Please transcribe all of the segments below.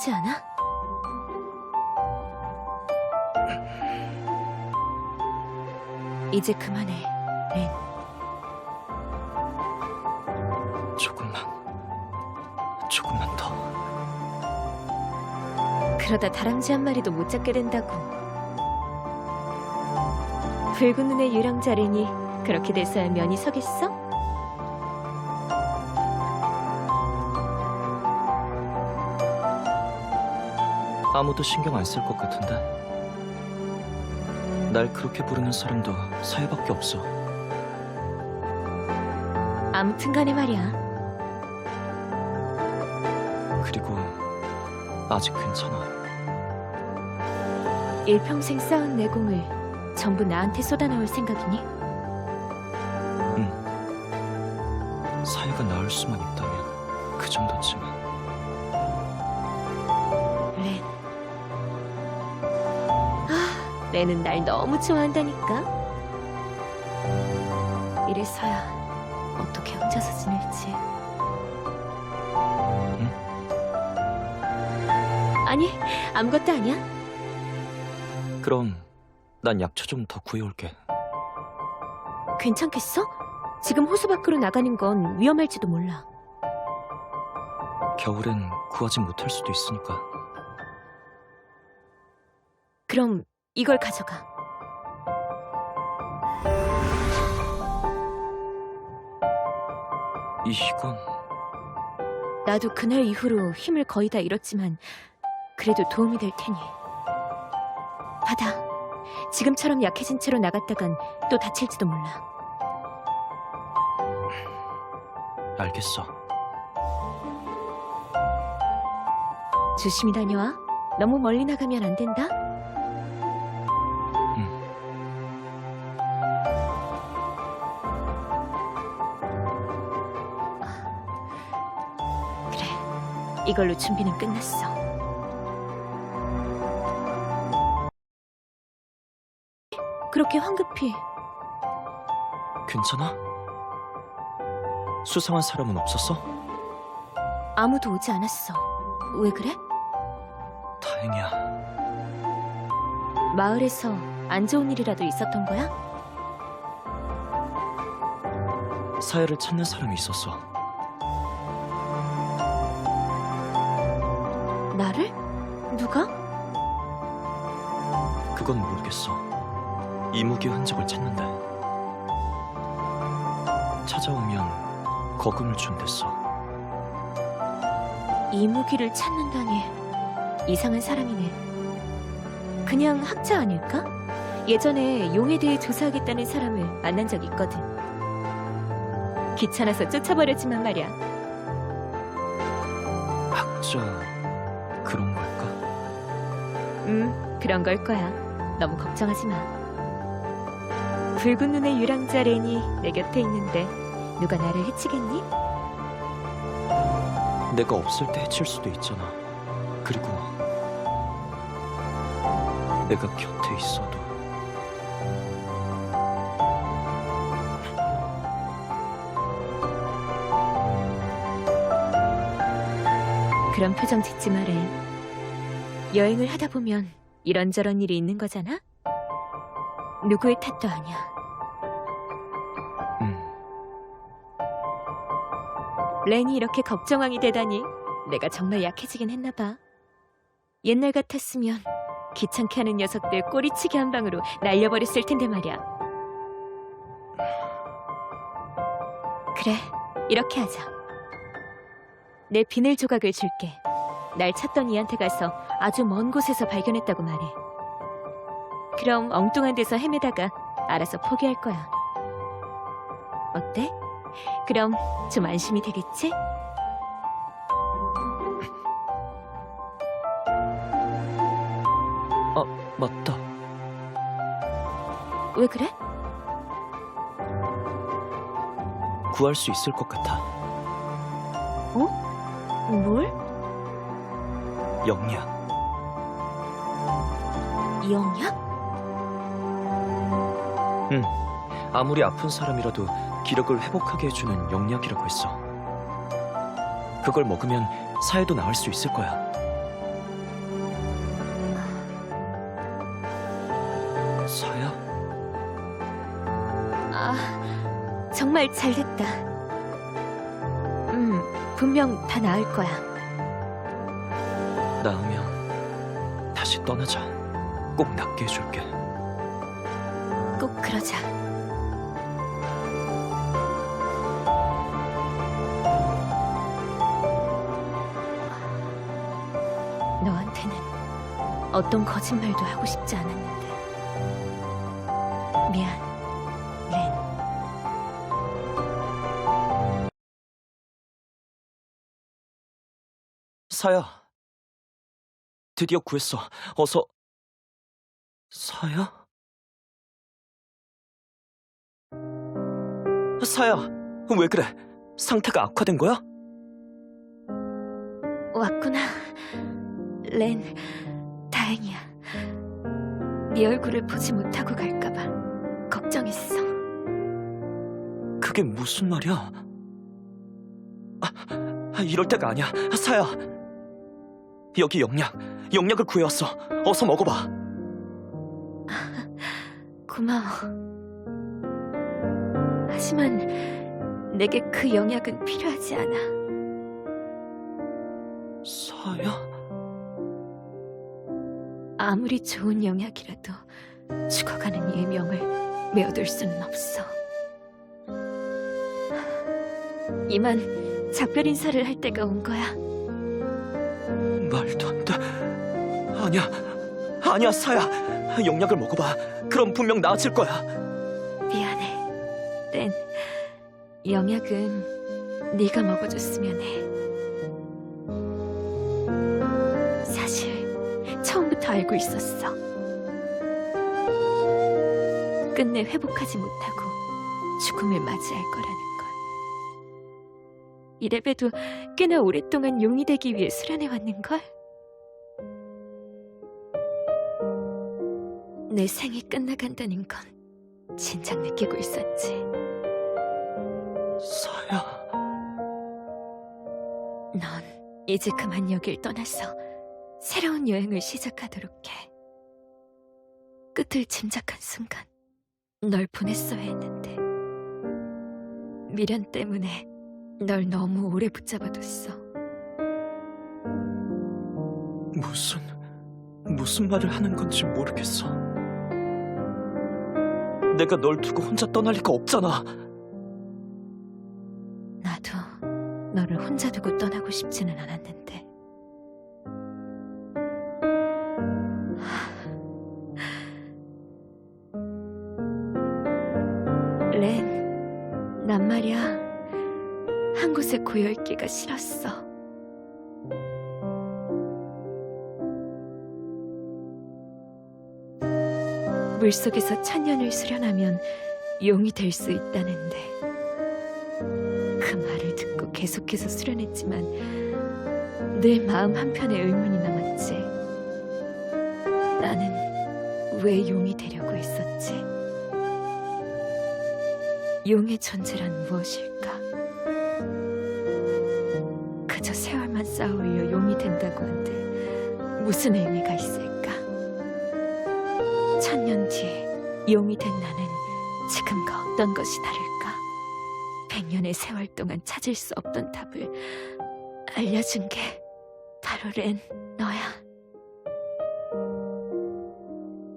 하지 않아? 이제 그만해, 렌. 조금만, 조금만 더. 그러다 다람쥐 한 마리도 못 잡게 된다고. 붉은 눈의 렌이 그렇게 돼서야 면이 서겠어? 아무도 신경 안 쓸 것 같은데. 날 그렇게 부르는 사람도 사회밖에 없어. 아무튼 간에 말이야. 그리고 아직 괜찮아. 일평생 쌓은 내공을 전부 나한테 쏟아놓을 생각이니? 사회가 나을 수만 있다면 그 정도쯤은. 아, 렌은 날 너무 좋아한다니까. 이래서야 어떻게 혼자서 지낼지. 아니, 아무것도 아니야. 그럼 난 약초 좀 더 구해올게. 괜찮겠어? 지금 호수 밖으로 나가는 건 위험할지도 몰라. 겨울엔 구하지 못할 수도 있으니까. 그럼 이걸 가져가. 이건 나도 그날 이후로 힘을 거의 다 잃었지만 그래도 도움이 될 테니. 받아. 지금처럼 약해진 채로 나갔다간 또 다칠지도 몰라. 알겠어. 조심히 다녀와. 너무 멀리 나가면 안 된다. 이걸로 준비는 끝났어. 그렇게 황급히 괜찮아? 수상한 사람은 없었어? 아무도 오지 않았어. 왜 그래? 다행이야. 마을에서 안 좋은 일이라도 있었던 거야? 사회를 찾는 사람이 있었어. 나를? 누가? 그건 모르겠어. 이무기의 흔적을 찾는데. 찾아오면 거금을 준댔어. 이무기를 찾는다니 이상한 사람이네. 그냥 학자 아닐까? 예전에 용에 대해 조사하겠다는 사람을 만난 적 있거든. 귀찮아서 쫓아버렸지만 말이야. 학자 그런 걸까? 음, 그런 걸 거야. 너무 걱정하지 마. 붉은 눈의 유랑자 렌이 내 곁에 있는데 누가 나를 해치겠니? 내가 없을 때 해칠 수도 있잖아. 그리고 내가 곁에 있어도 그런 표정 짓지 마래. 여행을 하다 보면 이런저런 일이 있는 거잖아? 누구의 탓도 아니야. 음, 렌이 이렇게 걱정왕이 되다니 내가 정말 약해지긴 했나 봐. 옛날 같았으면 귀찮게 하는 녀석들 꼬리치기 한 방으로 날려버렸을 텐데 말이야. 그래, 이렇게 하자. 내 비늘 조각을 줄게. 날 찾던 이한테 가서 아주 먼 곳에서 발견했다고 말해. 그럼 엉뚱한 데서 헤매다가 알아서 포기할 거야. 어때? 그럼 좀 안심이 되겠지? 아 맞다. 왜 그래? 구할 수 있을 것 같아. 뭘? 영약. 영약? 응. 아무리 아픈 사람이라도 기력을 회복하게 해주는 영약이라고 했어. 그걸 먹으면 사회도 나을 수 있을 거야. 사야? 아, 정말 잘됐다. 음, 분명 다 나을 거야. 나으면 다시 떠나자. 꼭 낫게 해줄게. 꼭 그러자. 너한테는 어떤 거짓말도 하고 싶지 않았는데. 미안, 렌. 사야. 드디어 구했어. 어서. 사야? 사야, 왜 그래? 상태가 악화된 거야? 왔구나. 렌, 다행이야. 네 얼굴을 보지 못하고 갈까봐 걱정했어. 그게 무슨 말이야? 아, 이럴 때가 아니야. 사야. 여기 영약, 영약을 구해왔어. 어서 먹어봐. 고마워. 하지만 내게 그 영약은 필요하지 않아. 사야? 아무리 좋은 영약이라도 죽어가는 이의 명을 메어둘 수는 없어. 이만 작별 인사를 할 때가 온 거야. 말도 안 돼. 아니야. 아니야, 사야. 영약을 먹어봐. 그럼 분명 나아질 거야. 미안해. 땐 영약은 네가 먹어줬으면 해. 사실 처음부터 알고 있었어. 끝내 회복하지 못하고 죽음을 맞이할 거라는 걸. 이래봬도 꽤나 오랫동안 용이 되기 위해 수련해 왔는 걸. 내 생이 끝나간다는 건 진작 느끼고 있었지. 사야. 넌 이제 그만 여길 떠나서 새로운 여행을 시작하도록 해. 끝을 짐작한 순간 널 보냈어야 했는데 미련 때문에 널 너무 오래 붙잡아뒀어. 무슨, 무슨 말을 하는 건지 모르겠어. 내가 널 두고 혼자 떠날 리가 없잖아. 나도 너를 혼자 두고 떠나고 싶지는 않았는데. 싫었어. 물속에서 천년을 수련하면 용이 될 수 있다는데. 그 말을 듣고 계속해서 수련했지만 늘 마음 한편에 의문이 남았지. 나는 왜 용이 되려고 했었지? 용의 존재란 무엇일까? 쌓아올려 용이 된다고 한들 무슨 의미가 있을까? 천년 뒤에 용이 된 나는 지금과 어떤 것이 다를까? 백년의 세월 동안 찾을 수 없던 답을 알려준 게 바로 렌 너야.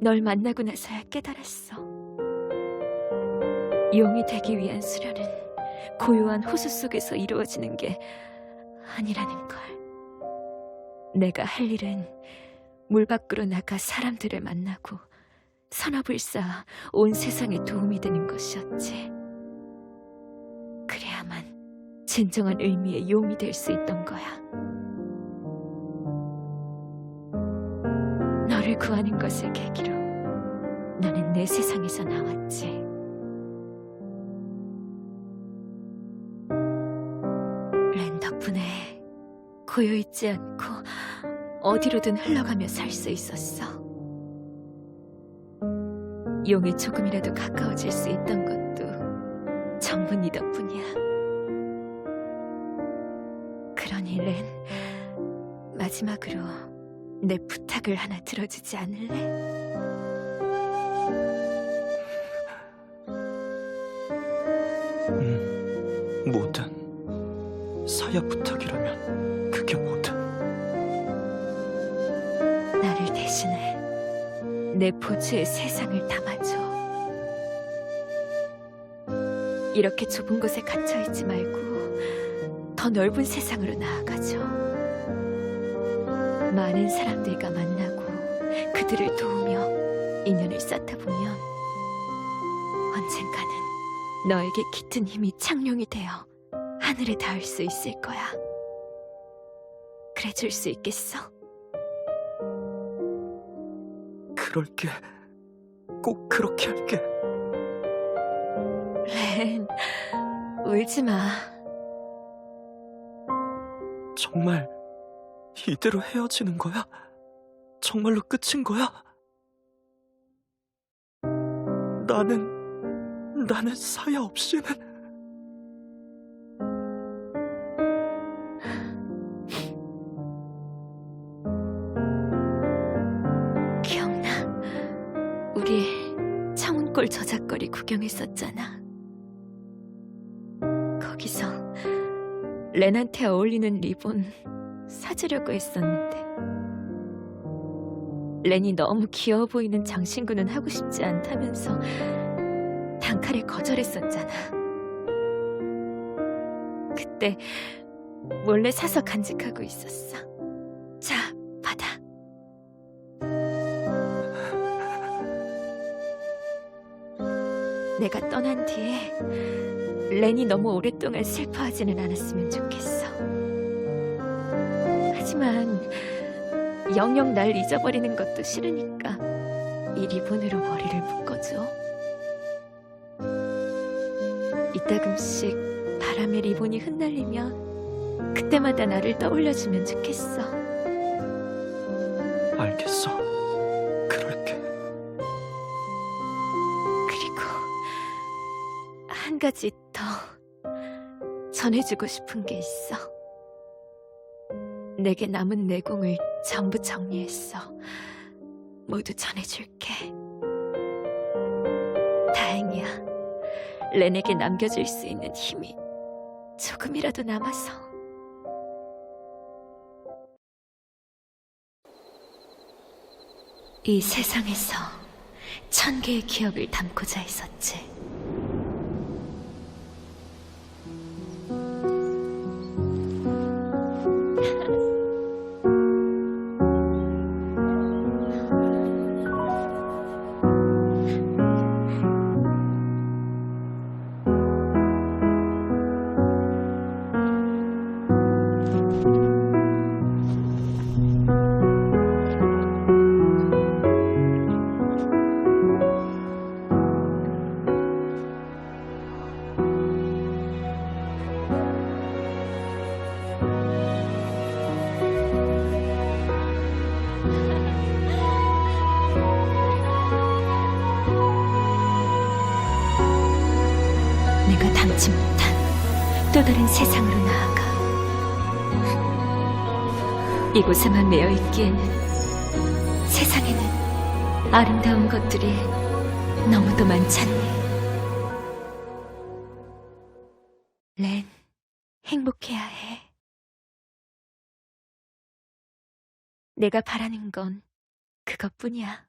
널 만나고 나서야 깨달았어. 용이 되기 위한 수련은 고요한 호수 속에서 이루어지는 게 아니라는 걸. 내가 할 일은 물 밖으로 나가 사람들을 만나고 선업을 쌓아 온 세상에 도움이 되는 것이었지. 그래야만 진정한 의미의 용이 될 수 있던 거야. 너를 구하는 것을 계기로 나는 내 세상에서 나왔지. 렌 덕분에 고요있지 않고 어디로든 흘러가며 살 수 있었어. 용에 조금이라도 가까워질 수 있던 것도 전부 네 덕분이야. 그러니 렌, 마지막으로 내 부탁을 하나 들어주지 않을래? 음, 뭐 든 사야 부탁이라면 그게 뭐든 나를 대신해 내 포즈에 세상을 담아줘. 이렇게 좁은 곳에 갇혀 있지 말고 더 넓은 세상으로 나아가죠. 많은 사람들과 만나고 그들을 도우며 인연을 쌓다 보면 언젠가는 너에게 깃든 힘이 창룡이 되어 하늘에 닿을 수 있을 거야. 그래 줄 수 있겠어? 그럴게 꼭 그렇게 할게 렌, 울지 마. 정말 이대로 헤어지는 거야? 정말로 끝인 거야? 나는 나는 사야 없이는 구경했었잖아. 거기서 렌한테 어울리는 리본 사주려고 했었는데 렌이 너무 귀여워 보이는 장신구는 하고 싶지 않다면서 단칼에 거절했었잖아. 그때 몰래 사서 간직하고 있었어. 내가 떠난 뒤에 렌이 너무 오랫동안 슬퍼하지는 않았으면 좋겠어. 하지만 영영 날 잊어버리는 것도 싫으니까 이 리본으로 머리를 묶어줘. 이따금씩 바람에 리본이 흩날리면 그때마다 나를 떠올려주면 좋겠어. 알겠어 한 가지 더 전해주고 싶은 게 있어. 내게 남은 내공을 전부 정리했어. 모두 전해줄게. 다행이야. 렌에게 남겨줄 수 있는 힘이 조금이라도 남아서. 이 세상에서 천 개의 기억을 담고자 했었지. 세상으로 나아가. 이곳에만 매여 있기에는 세상에는 아름다운 것들이 너무도 많잖니. 렌, 행복해야 해. 내가 바라는 건 그것뿐이야.